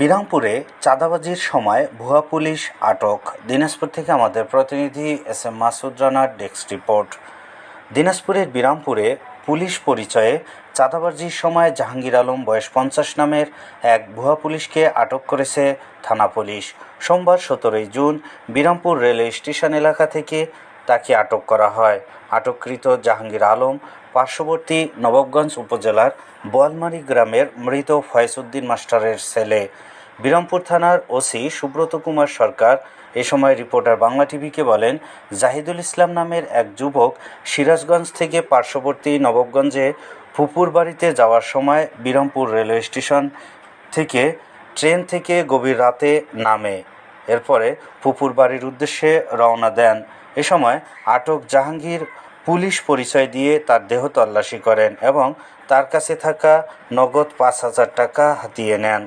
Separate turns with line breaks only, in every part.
বিরামপুরে চাঁদাবাজির সময় ভুয়া পুলিশ আটক। দিনাজপুর থেকে আমাদের প্রতিনিধি এস এম মাসুদ রানার ডেস্ক রিপোর্ট। দিনাজপুরের বিরামপুরে পুলিশ পরিচয়ে চাঁদাবাজির সময় জাহাঙ্গীর আলম বয়স পঞ্চাশ নামের এক ভুয়া পুলিশকে আটক করেছে থানা পুলিশ। সোমবার সতেরোই জুন বিরামপুর রেলওয়ে স্টেশন এলাকা থেকে তাকে আটক করা হয়। আটককৃত জাহাঙ্গীর আলম পার্শ্ববর্তী নবাবগঞ্জ উপজেলার বোয়ালমারী গ্রামের মৃত ফয়েজউদ্দিন মাস্টারের ছেলে। বিরামপুর থানার ওসি সুব্রত কুমার সরকার এ সময় রিপোর্টার বাংলা টিভিকে বলেন, জাহিদুল ইসলাম নামের এক যুবক সিরাজগঞ্জ থেকে পার্শ্ববর্তী নবাবগঞ্জে ফুপুর বাড়িতে যাওয়ার সময় বিরামপুর রেলওয়ে স্টেশন থেকে ট্রেন থেকে গভীর রাতে নামে। এরপরে ফুপুর বাড়ির উদ্দেশ্যে রওনা দেন। এ সময় আটক জাহাঙ্গীর পুলিশ পরিচয় দিয়ে তার দেহ তল্লাশি করেন এবং তার কাছে থাকা নগদ পাঁচ হাজার টাকা হাতিয়ে নেন।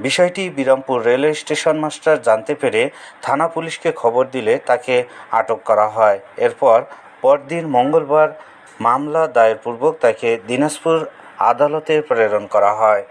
বিষয়টি বিরামপুর রেলওয়ে স্টেশন মাস্টার জানতে পেরে থানা পুলিশকে খবর দিলে তাকে আটক করা হয়। এরপর পরদিন মঙ্গলবার মামলা দায়েরপূর্বক তাকে দিনাজপুর আদালতে প্রেরণ করা হয়।